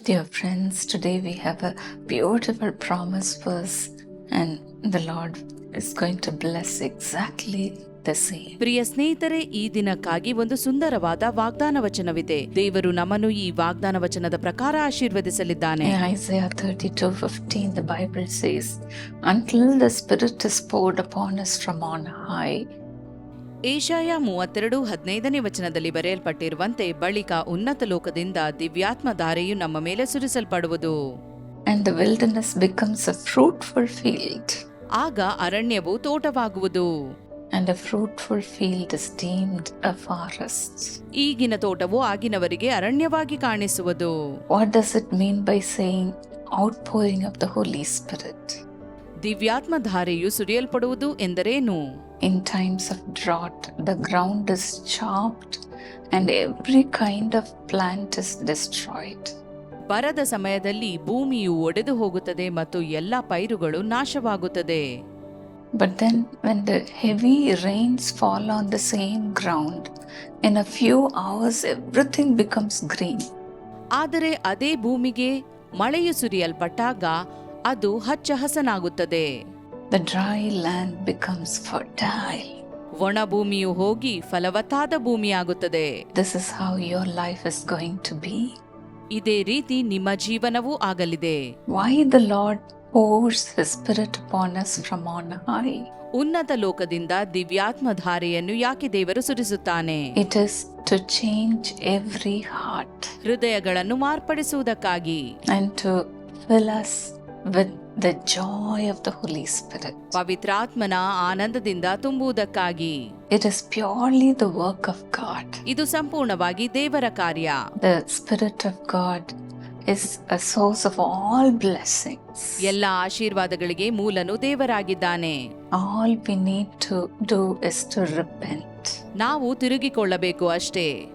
Dear friends, today we have a beautiful promise verse, and the Lord is going to bless exactly the same. ಪ್ರಿಯ ಸ್ನೇಹಿತರೆ ಈ ದಿನಕ್ಕಾಗಿ ಒಂದು ಸುಂದರವಾದ ವಾಗ್ದಾನ ವಚನವಿದೆ ದೇವರು ನಮ್ಮನ್ನು ಈ ವಾಗ್ದಾನ ವಚನದ ಪ್ರಕಾರ ಆಶೀರ್ವದಿಸಲಿದ್ದಾನೆ In Isaiah 32 15, the Bible says, Until the Spirit is poured upon us from on high, Yeshaya ಮೂವತ್ತೆರಡು ಹದಿನೈದನೇ ವಚನದಲ್ಲಿ ಬರೆಯಲ್ಪಟ್ಟಿರುವಂತೆ ಬಳಿಕ ಉನ್ನತ ಲೋಕದಿಂದ ದಿವ್ಯಾತ್ಮ ಧಾರೆಯು ನಮ್ಮ ಮೇಲೆ ಸುರಿಸಲ್ಪಡುವುದು. ಆಗ ಅರಣ್ಯವು ತೋಟವಾಗುವುದು. And a fruitful field is deemed a forest. ಈಗಿನ ತೋಟವು ಆಗಿನವರಿಗೆ ಅರಣ್ಯವಾಗಿ ಕಾಣಿಸುವುದು. What does it mean by saying outpouring of the Holy Spirit? ದಿವ್ಯಾತ್ಮ ಧಾರೆಯು ಸುರಿಯಲ್ಪಡುವುದು ಎಂದರೇನು? in times of drought. The ground is chopped and every kind of plant is destroyed. ಬರದ ಸಮಯದಲ್ಲಿ ಭೂಮಿಯು ಒಡೆದು ಹೋಗುತ್ತದೆ ಮತ್ತು ಎಲ್ಲ ಪೈರುಗಳು ನಾಶವಾಗುತ್ತದೆ but then when the heavy rains fall on the same ground in a few hours everything becomes green ಆದರೆ ಅದೇ ಭೂಮಿಗೆ ಮಳೆಯು ಸುರಿಯಲ್ಪಟ್ಟಾಗ ಅದು ಹಚ್ಚ ಹಸನಾಗುತ್ತದೆ the dry land becomes fertile ಒಣ ಭೂಮಿಯು ಹೋಗಿ ಫಲವತ್ತಾದ ಭೂಮಿಯಾಗುತ್ತದೆ. This is how your life is going to be ಇದೇ ರೀತಿ ನಿಮ್ಮ ಜೀವನವೂ ಆಗಲಿದೆ. Why the Lord pours spirit upon us from on high ಉನ್ನತ ಲೋಕದಿಂದ ದಿವ್ಯಾತ್ಮ ಧಾರೆಯನ್ನು ಯಾಕೆ ದೇವರು ಸುರಿಸುತ್ತಾನೆ? It is to change every heart ಹೃದಯಗಳನ್ನು ಮಾರ್ಪಡಿಸುವುದಕ್ಕಾಗಿ. And to fill us with the joy of the Holy Spirit. ಪವಿತ್ರಾತ್ಮನ ಆನಂದದಿಂದ ತುಂಬುವುದಕ್ಕಾಗಿ It is purely the work of God. ಇದು ಸಂಪೂರ್ಣವಾಗಿ ದೇವರ ಕಾರ್ಯ The Spirit of God is a source of all blessings. ಎಲ್ಲ ಆಶೀರ್ವಾದಗಳಿಗೆ ಮೂಲನು ದೇವರಾಗಿದ್ದಾನೆ All we need to do is to repent. ನಾವು ತಿರುಗಿಕೊಳ್ಳಬೇಕು ಅಷ್ಟೇ.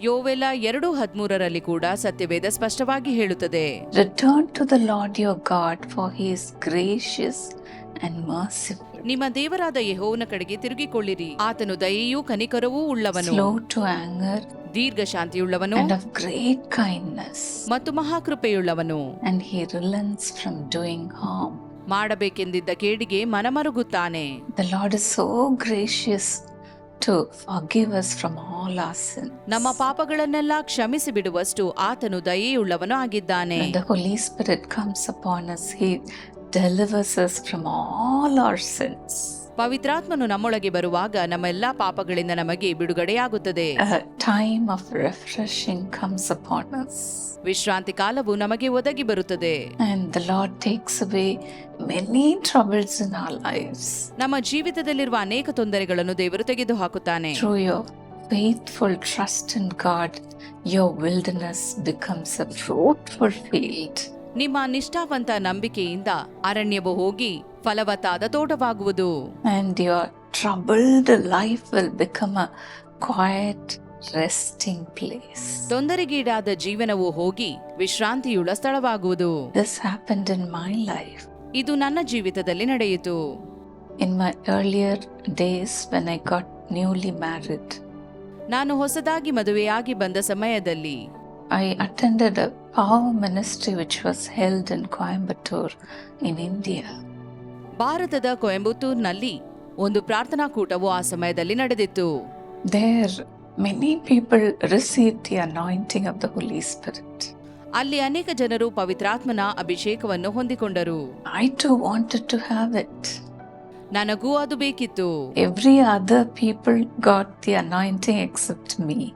ಯೋವೆಲ ಎರಡು ಹದಿಮೂರರಲ್ಲಿ ಕೂಡ ಸತ್ಯವೇದ ಸ್ಪಷ್ಟವಾಗಿ ಹೇಳುತ್ತದೆ. Return to the Lord your God for his gracious and merciful ನಿಮ್ಮ ದೇವರಾದ ಯಹೋವನ ಕಡೆಗೆ ತಿರುಗಿಕೊಳ್ಳಿರಿ. ಆತನು ದಯೆಯೂ ಕನಿಕರವೂ ಉಳ್ಳವನು. ಸ್ಲೋ ಟು ಆಂಗರ್ ದೀರ್ಘ ಶಾಂತಿಯುಳ್ಳವನು. ಗ್ರೇಟ್ ಕೈಂಡ್ನೆಸ್ ಮತ್ತು ಮಹಾಕೃಪೆಯುಳ್ಳವನು. And he from doing harm ಮಾಡಬೇಕೆಂದಿದ್ದ ಕೇಡಿಗೆ ಮನಮರುಗುತ್ತಾನೆ The Lord is so gracious to forgive us from all our sin. ನಮ್ಮ ಪಾಪಗಳನ್ನೆಲ್ಲ ಕ್ಷಮಿಸಿ ಬಿಡುವಷ್ಟು ಆತನು ದಯೆಯುಳ್ಳವನು ಆಗಿದ್ದಾನೆ When the Holy Spirit comes upon us, He delivers us from all our sins. ಪವಿತ್ರಾತ್ಮನು ನಮ್ಮೊಳಗೆ ಬರುವಾಗ ನಮ್ಮೆಲ್ಲಾ ಪಾಪಗಳಿಂದ ನಮಗೆ ಬಿಡುಗಡೆಯಾಗುತ್ತದೆ A time of refreshing comes upon us, ವಿಶ್ರಾಂತಿ ಕಾಲವು ನಮಗೆ ಒದಗಿ ಬರುತ್ತದೆ and the Lord takes away many troubles in our lives ನಮ್ಮ ಜೀವಿತದಲ್ಲಿರುವ ಅನೇಕ ತೊಂದರೆಗಳನ್ನು ದೇವರು ತೆಗೆದು ಹಾಕುತ್ತಾನೆ through your faithful trust in God your wilderness becomes a fruitful ನಿಮ್ಮ ನಿಷ್ಠಾವಂತ ನಂಬಿಕೆಯಿಂದ ಅರಣ್ಯವು ಹೋಗಿ ಫಲವತ್ತಾದ ತೋಟವಾಗುವುದು. And your troubled life will become a quiet resting place ತೊಂದರೆಗೀಡಾದ ಜೀವನವು ಹೋಗಿ ವಿಶ್ರಾಂತಿಯುಳ್ಳ ಸ್ಥಳವಾಗುವುದು. This happened in my life ಇದು ನನ್ನ ಜೀವಿತದಲ್ಲಿ ನಡೆಯಿತು in my earlier days when I got newly married ನಾನು ಹೊಸದಾಗಿ ಮದುವೆಯಾಗಿ ಬಂದ ಸಮಯದಲ್ಲಿ I attended a power ministry which was held in Coimbatore in India. ಭಾರತದ ಕೊಯಂಬತ್ತೂರ್ನಲ್ಲಿ ಒಂದು ಪ್ರಾರ್ಥನಾ ಕೂಟವು ಆ ಸಮಯದಲ್ಲಿ ನಡೆದಿತ್ತು there many people receive the anointing of the holy Spirit. ಅಲ್ಲಿ ಅನೇಕ ಜನರು ಪವಿತ್ರಾತ್ಮನ ಅಭಿಷೇಕವನ್ನು ಹೊಂದಿಕೊಂಡರು. I to wanted to have it. ನನಗೂ ಅದು ಬೇಕಿತ್ತು. Every other people got the anointing except me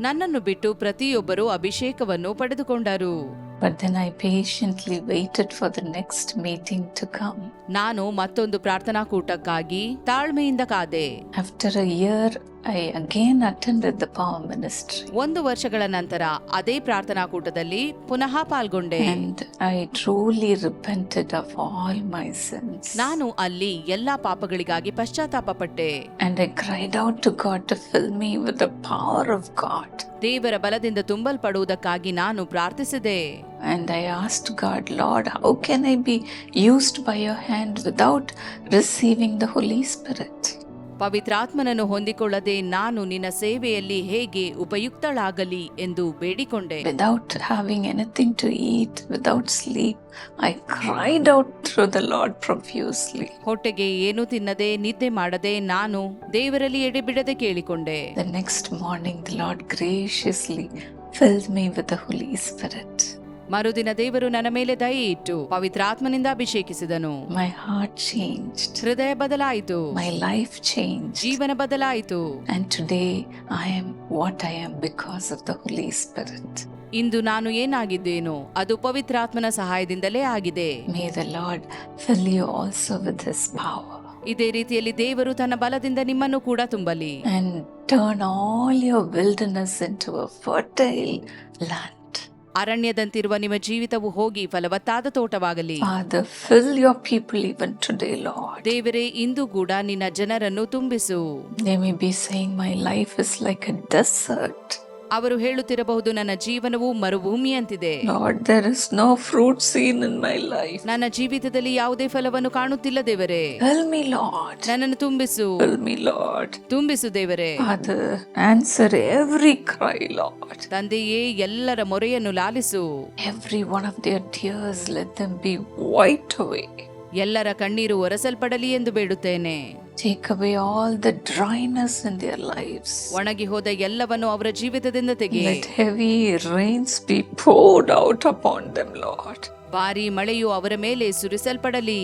ನನ್ನನ್ನು ಬಿಟ್ಟು ಪ್ರತಿಯೊಬ್ಬರು ಅಭಿಷೇಕವನ್ನು ಪಡೆದುಕೊಂಡರು. But then I patiently waited for the next meeting to come. ನಾನು ಮತ್ತೊಂದು ಪ್ರಾರ್ಥನಾ ಕೂಟಕ್ಕಾಗಿ ತಾಳ್ಮೆಯಿಂದ ಕಾದೆ After a year, I again attended the power ministry. ಒಂದು ವರ್ಷಗಳ ನಂತರ ಅದೇ ಪ್ರಾರ್ಥನಾ ಕೂಟದಲ್ಲಿ ಪುನಃ ಪಾಲ್ಗೊಂಡೆ And I truly repented of all my sins. ನಾನು ಅಲ್ಲಿ ಎಲ್ಲಾ ಪಾಪಗಳಿಗಾಗಿ ಪಶ್ಚಾತ್ತಾಪ ಪಟ್ಟೆ And I cried out to God to fill me with the power of God. ದೇವರ ಬಲದಿಂದ ತುಂಬಲ್ಪಡುವುದಕ್ಕಾಗಿ ನಾನು ಪ್ರಾರ್ಥಿಸಿದೆ And I asked God, Lord, how can I be used by your hand without receiving the Holy Spirit? ಪವಿತ್ರಾತ್ಮನನ್ನು ಹೊಂದಿಕೊಳ್ಳದೆ ನಾನು ನಿನ್ನ ಸೇವೆಯಲ್ಲಿ ಹೇಗೆ ಉಪಯುಕ್ತಳಾಗಲಿ ಎಂದು ಬೇಡಿಕೊಂಡೆ. Without having anything to eat without sleep I cried out through the Lord profusely ಹೊಟ್ಟೆಗೆ ಏನು ತಿನ್ನದೆ ನಿದ್ದೆ ಮಾಡದೆ ನಾನು ದೇವರಲ್ಲಿ ಎಡೆಬಿಡದೆ ಕೇಳಿಕೊಂಡೆ. The next morning the Lord graciously filled me with the holy spirit ಮರುದಿನ ದೇವರು ನನ್ನ ಮೇಲೆ ದಯೆ ಇಟ್ಟು ಪವಿತ್ರಾತ್ಮನಿಂದ ಅಭಿಷೇಕಿಸಿದನು My heart changed, ಹೃದಯ ಬದಲಾಯಿತು my life changed. ಜೀವನ ಬದಲಾಯಿತು And today I am what I am because of the Holy Spirit. ಇಂದು ನಾನು ಏನಾಗಿದ್ದೇನೋ ಅದು ಪವಿತ್ರಾತ್ಮನ ಸಹಾಯದಿಂದಲೇ ಆಗಿದೆ May the Lord fill you also with His power ಇದೇ ರೀತಿಯಲ್ಲಿ ದೇವರು ತನ್ನ ಬಲದಿಂದ ನಿಮ್ಮನ್ನು ಕೂಡ ತುಂಬಲಿ and turn all your wilderness into a fertile land. ಅರಣ್ಯದಂತಿರುವ ನಿಮ್ಮ ಜೀವಿತವು ಹೋಗಿ ಫಲವತ್ತಾದ ತೋಟವಾಗಲಿ Father, fill your people even today, Lord. ದೇವರೇ ಇಂದು ಕೂಡ ನಿನ್ನ ಜನರನ್ನು ತುಂಬಿಸು They may be saying, My life is like a desert. ಅವರು ಹೇಳುತ್ತಿರಬಹುದು ನನ್ನ ಜೀವನವು ಮರುಭೂಮಿ ಅಂತಿದೆ. ಫ್ರೂಟ್ ಸೀನ್ ನನ್ನ ಲೈಫ್ ನನ್ನ ಜೀವಿತದಲ್ಲಿ ಯಾವುದೇ ಫಲವನ್ನು ಕಾಣುತ್ತಿಲ್ಲ ದೇವರೇ. ನನ್ನನ್ನು ತುಂಬಿಸು. ತುಂಬಿಸು ದೇವರೇ. ಆನ್ಸರ್ ಎವ್ರಿ ಕೈ ಲಾಟ್ ತಂದೆಯೇ ಎಲ್ಲರ ಮೊರೆಯನ್ನು ಲಾಲಿಸು. Every one of the tears let be wiped ಎಲ್ಲರ ಕಣ್ಣೀರು ಒರಸಲ್ಪಡಲಿ ಎಂದು ಬೇಡುತ್ತೇನೆ. Take away all the dryness in their lives. ಒಣಗಿ ಹೋದ ಎಲ್ಲವನ್ನು ಅವರ ಜೀವಿತದಿಂದ ತೆಗೆ Let heavy rains be poured out upon them, Lord. ಭಾರಿ ಮಳೆಯು ಅವರ ಮೇಲೆ ಸುರಿಸಲ್ಪಡಲಿ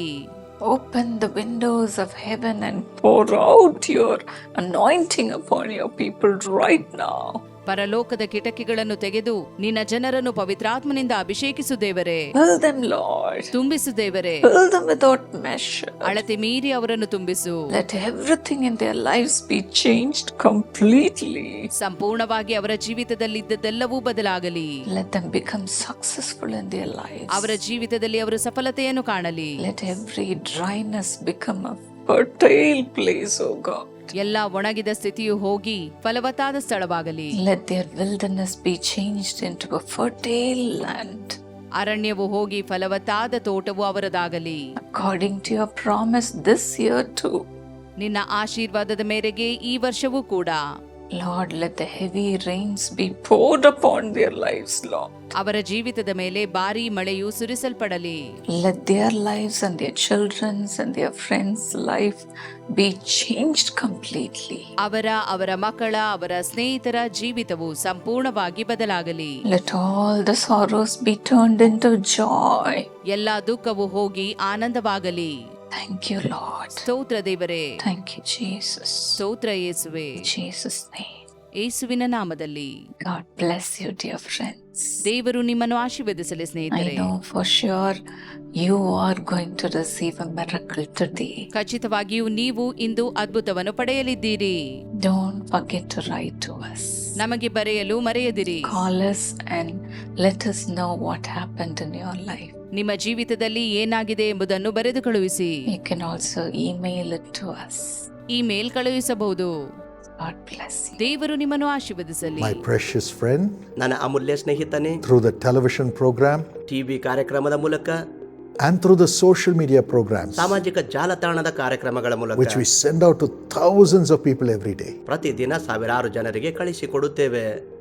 Open the windows of heaven and pour out your anointing upon your people right now. ಪರಲೋಕದ ಕಿಟಕಿಗಳನ್ನು ತೆಗೆದು ನಿನ್ನ ಜನರನ್ನು ಪವಿತ್ರಾತ್ಮನಿಂದ ಅಭಿಷೇಕಿಸು ದೇವರೇ. ತುಂಬಿಸು ದೇವರೇ. ಅಳತೆ ಮೀರಿ ಅವರನ್ನು ತುಂಬಿಸು their lives be changed completely. ಸಂಪೂರ್ಣವಾಗಿ ಅವರ ಬದಲಾಗಲಿ them become successful in their lives. ಅವರ ಜೀವಿತದಲ್ಲಿ ಅವರು ಸಫಲತೆಯನ್ನು ಕಾಣಲಿ let every dryness become a fertile place O God. ಎಲ್ಲ ಒಣಗಿದ ಸ್ಥಿತಿಯು ಹೋಗಿ ಫಲವತ್ತಾದ ಸ್ಥಳವಾಗಲಿ. ಅರಣ್ಯವು ಹೋಗಿ ಫಲವತ್ತಾದ ತೋಟವು ಅವರದಾಗಲಿ. According to your promise this year too ನಿನ್ನ ಆಶೀರ್ವಾದದ ಮೇರೆಗೆ ಈ ವರ್ಷವೂ ಕೂಡ. Lord, let the heavy rains be poured upon their lives Lord ಅವರ ಜೀವಿತದ ಮೇಲೆ ಭಾರೀ ಮಳೆಯು ಸುರಿಸಲ್ಪಡಲಿ. Let their lives and their children's and their friends life be changed completely ಅವರ ಅವರ ಮಕ್ಕಳ ಅವರ ಸ್ನೇಹಿತರ ಜೀವಿತವು ಸಂಪೂರ್ಣವಾಗಿ ಬದಲಾಗಲಿ. Let all the sorrows be turned into Joy ಎಲ್ಲಾ ದುಃಖವು ಹೋಗಿ ಆನಂದವಾಗಲಿ. Thank you, Lord. ಸ್ತೋತ್ರ ದೇವರೇ Thank you, Jesus. ಸ್ತೋತ್ರ ಯೇಸುವೆ In Jesus' name. ಯೇಸುವಿನ ನಾಮದಲ್ಲಿ God bless you, dear friends. ದೇವರು ನಿಮ್ಮನ್ನು ಆಶೀರ್ವದಿಸಲಿ I ಸ್ನೇಹಿತರೆ know for sure you are going to receive a miracle today. ಖಚಿತವಾಗಿಯೂ ನೀವು ಇಂದು ಅದ್ಭುತವನ್ನು ಪಡೆಯಲಿದ್ದೀರಿ Don't forget to write to us. ನಮಗೆ ಬರೆಯಲು ಮರೆಯದಿರಿ Call us and let us know what happened in your life. ನಿಮ್ಮ ಜೀವಿತದಲ್ಲಿ ಏನಾಗಿದೆ ಎಂಬುದನ್ನು ಬರೆದು ಕಳುಹಿಸಿ You can also email it to us. Email ಕಳುಹಿಸಬಹುದು God bless you. ದೇವರು ನಿಮ್ಮನ್ನು ಆಶೀರ್ವದಿಸಲಿ My precious friend, ನನ್ನ ಅಮೂಲ್ಯ ಸ್ನೇಹಿತನೇ through the television program TV ಕಾರ್ಯಕ್ರಮದ ಮೂಲಕ and through the social media programs, ಸಾಮಾಜಿಕ ಜಾಲತಾಣದ ಕಾರ್ಯಕ್ರಮಗಳ which ಮೂಲಕ we send out to thousands of people every day, ಪ್ರತಿದಿನ ಸಾವಿರಾರು ಜನರಿಗೆ ಕಳಿಸಿಕೊಡುತ್ತೇವೆ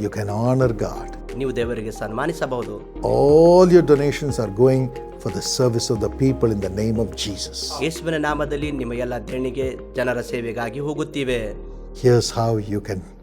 you can honor God. ನೀವು ದೇವರಿಗೆ ಸನ್ಮಾನಿಸಬಹುದು All your donations are going for the service of the people in the name of Jesus. ಯೇಸುವಿನ ನಾಮದಲ್ಲಿ ನಿಮ್ಮ ಎಲ್ಲ ದೇಣಿಗೆ ಜನರ ಸೇವೆಗಾಗಿ ಹೋಗುತ್ತಿವೆ Here's how you can